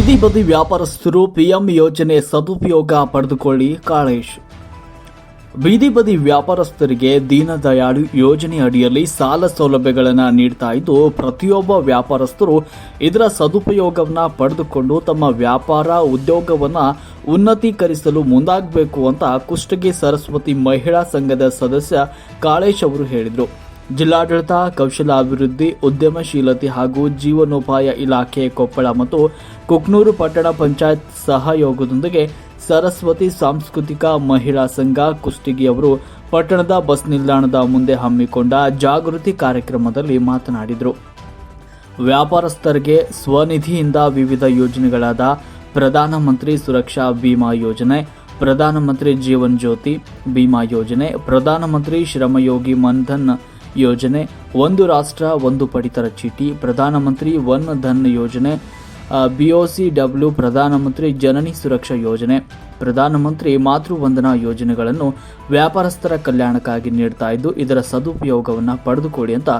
ಬೀದಿ ಬದಿ ವ್ಯಾಪಾರಸ್ಥರು ಪಿಎಂ ಯೋಜನೆ ಸದುಪಯೋಗ ಪಡೆದುಕೊಳ್ಳಿ ಕಾಳೇಶ್. ಬೀದಿ ಬದಿ ವ್ಯಾಪಾರಸ್ಥರಿಗೆ ದೀನದಯಾಳು ಯೋಜನೆ ಅಡಿಯಲ್ಲಿ ಸಾಲ ಸೌಲಭ್ಯಗಳನ್ನು ನೀಡ್ತಾ ಇದ್ದು, ಪ್ರತಿಯೊಬ್ಬ ವ್ಯಾಪಾರಸ್ಥರು ಇದರ ಸದುಪಯೋಗವನ್ನು ಪಡೆದುಕೊಂಡು ತಮ್ಮ ವ್ಯಾಪಾರ ಉದ್ಯೋಗವನ್ನು ಉನ್ನತೀಕರಿಸಲು ಮುಂದಾಗಬೇಕು ಅಂತ ಕುಷ್ಟಗಿ ಸರಸ್ವತಿ ಮಹಿಳಾ ಸಂಘದ ಸದಸ್ಯ ಕಾಳೇಶ್ ಅವರು ಹೇಳಿದರು. ಜಿಲ್ಲಾಡಳಿತ ಕೌಶಲಾಭಿವೃದ್ಧಿ ಉದ್ಯಮಶೀಲತೆ ಹಾಗೂ ಜೀವನೋಪಾಯ ಇಲಾಖೆ ಕೊಪ್ಪಳ ಮತ್ತು ಕುಕ್ನೂರು ಪಟ್ಟಣ ಪಂಚಾಯತ್ ಸಹಯೋಗದೊಂದಿಗೆ ಸರಸ್ವತಿ ಸಾಂಸ್ಕೃತಿಕ ಮಹಿಳಾ ಸಂಘ ಕುಷ್ಟಗಿಯವರು ಪಟ್ಟಣದ ಬಸ್ ನಿಲ್ದಾಣದ ಮುಂದೆ ಹಮ್ಮಿಕೊಂಡ ಜಾಗೃತಿ ಕಾರ್ಯಕ್ರಮದಲ್ಲಿ ಮಾತನಾಡಿದರು. ವ್ಯಾಪಾರಸ್ಥರಿಗೆ ಸ್ವನಿಧಿಯಿಂದ ವಿವಿಧ ಯೋಜನೆಗಳಾದ ಪ್ರಧಾನಮಂತ್ರಿ ಸುರಕ್ಷಾ ಬಿಮಾ ಯೋಜನೆ ಪ್ರಧಾನಮಂತ್ರಿ ಜೀವನ್ ಜ್ಯೋತಿ ಬಿಮಾ ಯೋಜನೆ ಪ್ರಧಾನಮಂತ್ರಿ ಶ್ರಮಯೋಗಿ ಮನ್ಧನ್ ಯೋಜನೆ, ಒಂದು ರಾಷ್ಟ್ರ, ಒಂದು ಪಡಿತರ ಚೀಟಿ ಪ್ರಧಾನಮಂತ್ರಿ ವನ್ ಧನ್ ಯೋಜನೆ ಬಿಒಸಿ ಡಬ್ಲ್ಯೂ ಪ್ರಧಾನಮಂತ್ರಿ ಜನನಿ ಸುರಕ್ಷಾ ಯೋಜನೆ ಪ್ರಧಾನಮಂತ್ರಿ ಮಾತೃವಂದನಾ ಯೋಜನೆಗಳನ್ನು ವ್ಯಾಪಾರಸ್ಥರ ಕಲ್ಯಾಣಕ್ಕಾಗಿ ನೀಡ್ತಾ ಇದ್ದು, ಇದರ ಸದುಪಯೋಗವನ್ನು ಪಡೆದುಕೊಳ್ಳಿ ಅಂತ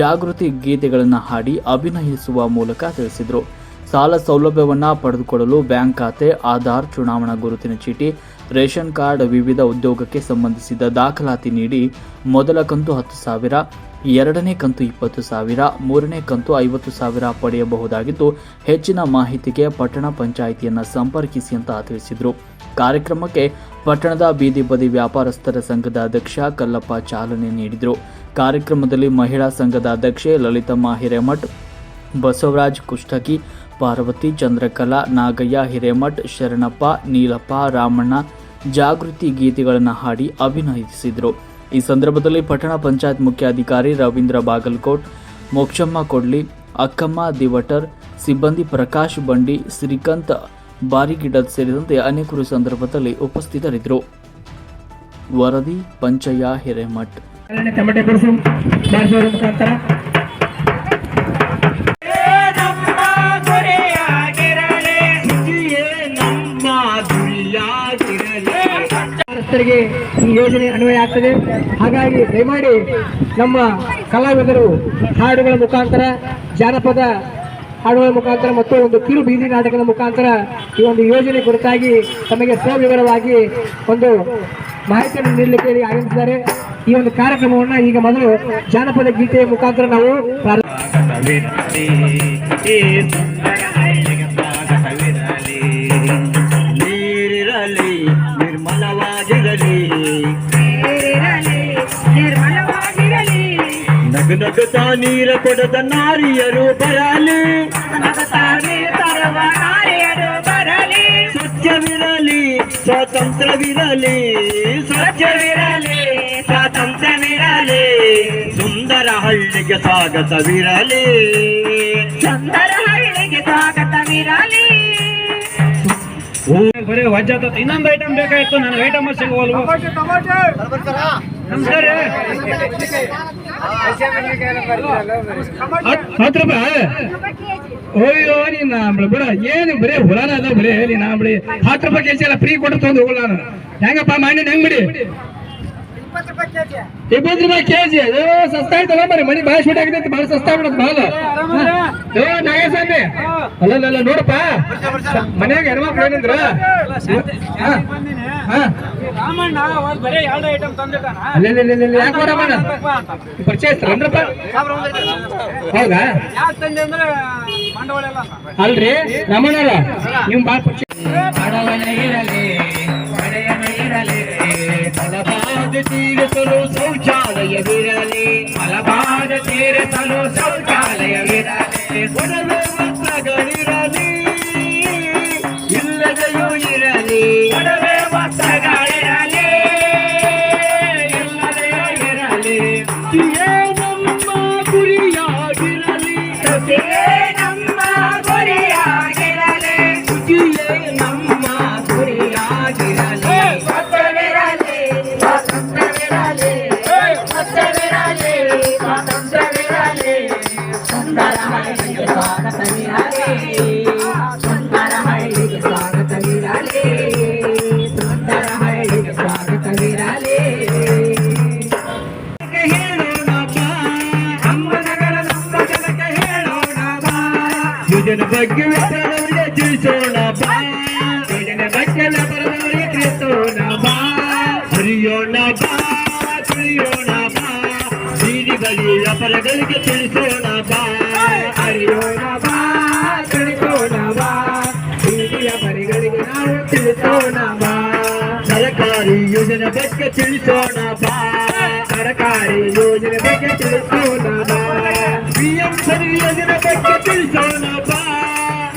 ಜಾಗೃತಿ ಗೀತೆಗಳನ್ನು ಹಾಡಿ ಅಭಿನಯಿಸುವ ಮೂಲಕ ತಿಳಿಸಿದರು. ಸಾಲ ಸೌಲಭ್ಯವನ್ನು ಪಡೆದುಕೊಳ್ಳಲು ಬ್ಯಾಂಕ್ ಖಾತೆ, ಆಧಾರ್, ಚುನಾವಣಾ ಗುರುತಿನ ಚೀಟಿ ರೇಷನ್ ಕಾರ್ಡ್ ವಿವಿಧ ಉದ್ಯೋಗಕ್ಕೆ ಸಂಬಂಧಿಸಿದ ದಾಖಲಾತಿ ನೀಡಿ ಮೊದಲ ಕಂತು ಹತ್ತು ಸಾವಿರ, ಎರಡನೇ ಕಂತು ಇಪ್ಪತ್ತು ಸಾವಿರ, ಮೂರನೇ ಕಂತು ಐವತ್ತು ಸಾವಿರ ಪಡೆಯಬಹುದಾಗಿದ್ದು ಹೆಚ್ಚಿನ ಮಾಹಿತಿಗೆ ಪಟ್ಟಣ ಪಂಚಾಯಿತಿಯನ್ನು ಸಂಪರ್ಕಿಸಿ ಅಂತ ತಿಳಿಸಿದರು. ಕಾರ್ಯಕ್ರಮಕ್ಕೆ ಪಟ್ಟಣದ ಬೀದಿ ಬದಿ ವ್ಯಾಪಾರಸ್ಥರ ಸಂಘದ ಅಧ್ಯಕ್ಷ ಕಲ್ಲಪ್ಪ ಚಾಲನೆ ನೀಡಿದರು. ಕಾರ್ಯಕ್ರಮದಲ್ಲಿ ಮಹಿಳಾ ಸಂಘದ ಅಧ್ಯಕ್ಷೆ ಲಲಿತಮ್ಮ ಹಿರೇಮಠ್ ಬಸವರಾಜ್ ಕುಷ್ಟಗಿ ಪಾರ್ವತಿ, ಚಂದ್ರಕಲಾ, ನಾಗಯ್ಯ, ಹಿರೇಮಠ್, ಶರಣಪ್ಪ, ನೀಲಪ್ಪ, ರಾಮಣ್ಣ ಜಾಗೃತಿ ಗೀತೆಗಳನ್ನು ಹಾಡಿ ಅಭಿನಯಿಸಿದರು. ಈ ಸಂದರ್ಭದಲ್ಲಿ ಪಟ್ಟಣ ಪಂಚಾಯತ್ ಮುಖ್ಯಾಧಿಕಾರಿ ರವೀಂದ್ರ ಬಾಗಲ್ಕೋಟ್, ಮೋಕ್ಷಮ್ಮ ಕೊಡ್ಲಿ, ಅಕ್ಕಮ್ಮ ದಿವಟರ್, ಸಿಬ್ಬಂದಿ ಪ್ರಕಾಶ್ ಬಂಡಿ, ಶ್ರೀಕಾಂತ್ ಬಾರಿಗಿಡದ್ ಸೇರಿದಂತೆ ಅನೇಕರು ಸಂದರ್ಭದಲ್ಲಿ ಉಪಸ್ಥಿತರಿದ್ದರು. ವರದಿ, ಪಂಚಯ್ಯ, ಹಿರೇಮಠ್. ವ್ಯಾಪಾರಸ್ಥರಿಗೆ ಈ ಯೋಜನೆ ಅನ್ವಯ ಆಗ್ತದೆ. ಹಾಗಾಗಿ ದಯಮಾಡಿ ನಮ್ಮ ಕಲಾವಿದರು ಹಾಡುಗಳ ಮುಖಾಂತರ, ಜಾನಪದ ಹಾಡುಗಳ ಮುಖಾಂತರ ಮತ್ತು ಒಂದು ಕಿರು ಬೀದಿ ನಾಟಕದ ಮುಖಾಂತರ ಈ ಒಂದು ಯೋಜನೆ ಕುರಿತಾಗಿ ತಮಗೆ ಸವಿವರವಾಗಿ ಒಂದು ಮಾಹಿತಿಯನ್ನು ನೀಡಲಿಕ್ಕೆ ಆಗಮಿಸಿದ್ದಾರೆ ಈ ಒಂದು ಕಾರ್ಯಕ್ರಮವನ್ನು ಈಗ ಮೊದಲು ಜಾನಪದ ಗೀತೆಯ ಮುಖಾಂತರ ನಾವು ಪ್ರಾರಂಭ ನಗು ನಗುತ್ತಾ ನೀರ ಕೊಡದ ನಾರಿಯರು ಬರಲಿ ನಗತಾನೆ ತರುವ ನಾರಿಯರು ಬರಲಿ ಸ್ವಚ್ಛವಿರಲಿ ಸ್ವಾತಂತ್ರ್ಯವಿರಲಿ ಸ್ವಚ್ಛವಿರಲಿ ಸ್ವಾತಂತ್ರ್ಯವಿರಲಿ ಸುಂದರ ಹಳ್ಳಿಗೆ ಸ್ವಾಗತವಿರಲಿ ಸುಂದರ ಹಳ್ಳಿಗೆ ಸ್ವಾಗತವಿರಲಿ ಬರೀ ವಜ್ಜಾತ ಇನ್ನೊಂದು ಐಟಮ್ ಬೇಕಾಗಿತ್ತು. ನನಗೆ ಐಟಮ್ ಸಿಗುವಲ್ವ ಹತ್ತು ರೂಪಾಯಿ. ಅಯ್ಯೋ ನೀನ್ ಬಿಡ ಬಿಡ. ಏನು ಬರೀ ಹುಳನ ಅದ ಬರೀ. ನೀನ್ ಬಿಡಿ ಹತ್ತು ರೂಪಾಯಿ ಕೆಜಿ ಎಲ್ಲ ಫ್ರೀ ಕೊಟ್ಟು ತಂದು ನಾನು. ಹೆಂಗಪ್ಪ ಮಾಡಿ ಹೆಂಗ್ ಬಿಡಿ? ಇಪ್ಪತ್ತು ರೂಪಾಯಿ ಕೆಜಿ. ಅದು ಸಸ್ತ ಆಯ್ತಲ್ಲ ಬರೀ ಮನಿ ಭಾಳ ಶೂಟ್ ಆಗತೈತಿ ಭಾಳ ಸಸ್ತಾ ಬಿಡತ್ ಭಾಳ. ಏ ನಾಗೇಶಾಮಿ ಅಲ್ಲ ಅಲ್ಲ ನೋಡಪ್ಪ. ಮನ್ಯಾಗ ಹೆಣ್ಮಕ್ಳು ಏನಂದ್ರ? ಹಾ. ಹಾ. ರಾಮಣ್ಣ ಬರೀ ಎರಡು ಐಟಮ್ ತಂದಿಟ್ಟಾನ? ಅಲ್ಲ ಯಾಕೆ ಬರಮ್ಮ ಪರಿಚಯ ಅಂದ್ರಪ್ಪ. ಹೌದಾ? ಯಾಕೆ ತಂದೆ ಅಂದ್ರೆ ಬಂಡವಾಳ ಎಲ್ಲ ಅಂತ. ಅಲ್ರಿ ರಾಮಣ್ಣ ನಿಮ್ ಬಾಳ ಪರಿಚಯ ತೀರಿಸಲು ಶೌಚಾಲಯವಿರಲಿ ಫಲವಾದ ತೀರಿಸಲು ಶೌಚಾಲಯವಿರಲಿ ಒಡವೆ ವಸ್ತ್ರಗಳಿರಲಿ ಇಲ್ಲದೆಯೂ ಇರಲಿ ಒಡವೆ ವಸ್ತ್ರಗಳಿರಲಿ ಇಲ್ಲದೆಯೂ ಇರಲಿ स्वागत विराले ಯುಜನ ಬಗ್ಗೆ ವಿಚಾರವಿದೆ ತಿಳಿಸೋಣ ಬಾ ಯುಜನ ಬಗ್ಗೆ ಬರದವರಿಗೆ ತಿಳಿಸೋಣ ಬಾ ಹರಿಯೋಣ ಬಾ ತಿಳಿಯೋಣ ಬಾ ಬೀದಿ ಬಲಿಯ ಫಲಗಳಿಗೆ ತಿಳಿಸೋಣ ಬಾ ಹರಿಯೋಣ ಬಾ ತಿಳಿಸೋಣ ಬಾ ಬೀದಿಯ ಪರಿಗಳಿಗೆ ನಾವು ತಿಳಿಸೋಣ ಬಾ ಯೋಜನೆ ಬಗ್ಗೆ ತಿಳಿಸೋಣ ಬಾ ಸರ್ಕಾರಿ ಯೋಜನೆ ಬಗ್ಗೆ ತಿಳಿಸೋಣ ಬಾ ಪಿಎಂ ಸರಿ ಯೋಜನೆ ಬಗ್ಗೆ ತಿಳಿಸೋಣ ಬಾ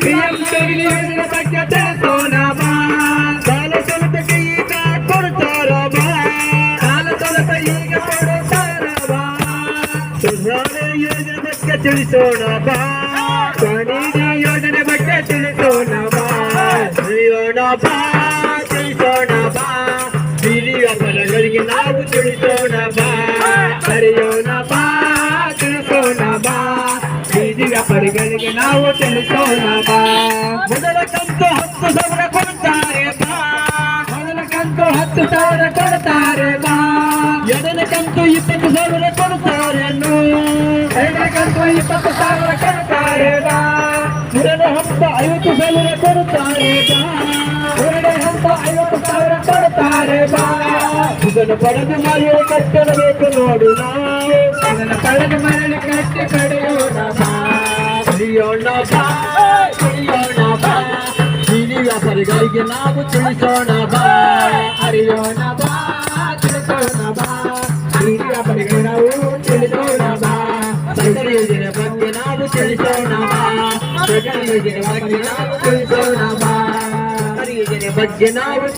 ಪಿಎಂ ಯೋಜನೆ ಬಗ್ಗೆ ತಿಳಿಸೋಣ ಬಾ ಸಾಲ ಸೌಲಭ್ಯಕ್ಕೆ ಈಗ ಕೊಡ್ತಾರ ಬಾ ಸಾಲ ಸೌಲಭ್ಯ ಈಗ ಕೊಡುತ್ತಾರ ಬಾ ಸುಧಾರಣೆ ಯೋಜನೆ ಬಗ್ಗೆ ತಿಳಿಸೋಣ ಬಾ ಸ್ವನಿಧಿ ಯೋಜನೆ ಬಗ್ಗೆ ತಿಳಿಸೋಣ ಬಾ ತಿಳಿಯೋಣ ಬಾ ನಾವು ತಿಳಿಸೋಣ ಬಾ ಅರಿಯೋಣ ಬಾ ತಿಳಿಸೋಣ ಬಾ ಬೀದಿ ವ್ಯಾಪಾರಿಗಳಿಗೆ ನಾವು ತಿಳಿಸೋಣ ಬಾ ಮೊದಲ ಕಂತು ಹತ್ತು ಸಾವಿರ ಕೊಡ್ತಾರೆ ಬಾ ಮೊದಲ ಕಂತು ಹತ್ತು ಸಾವಿರ ಕೊಡ್ತಾರೆ ಬಾ ಎರಡನೇ ಕಂತು ಇಪ್ಪತ್ತು ಸಾವಿರ ಕೊಡ್ತಾರೆ ಅನ್ನೋ. ಎರಡನೇ ಕಂತು ಇಪ್ಪತ್ತು ಸಾವಿರ ಕೊಡ್ತಾರೆ ಬಾ ಮೂರನೇ ಹಂತ ಐವತ್ತು ಸಾವಿರ ಕೊಡ್ತಾರೆ ಬಾ ಎರಡನೇ ಹಂತ ಐವತ್ತು ಸಾವಿರ ಕೊಡ್ತಾರೆ ಬಾ కడగను పడదు మరియు కట్టడ రేపు నోడు పడదు మరియు కట్టె కడయోడా సరిగలిగి నాకు నాకు తెలుసోడా నాకు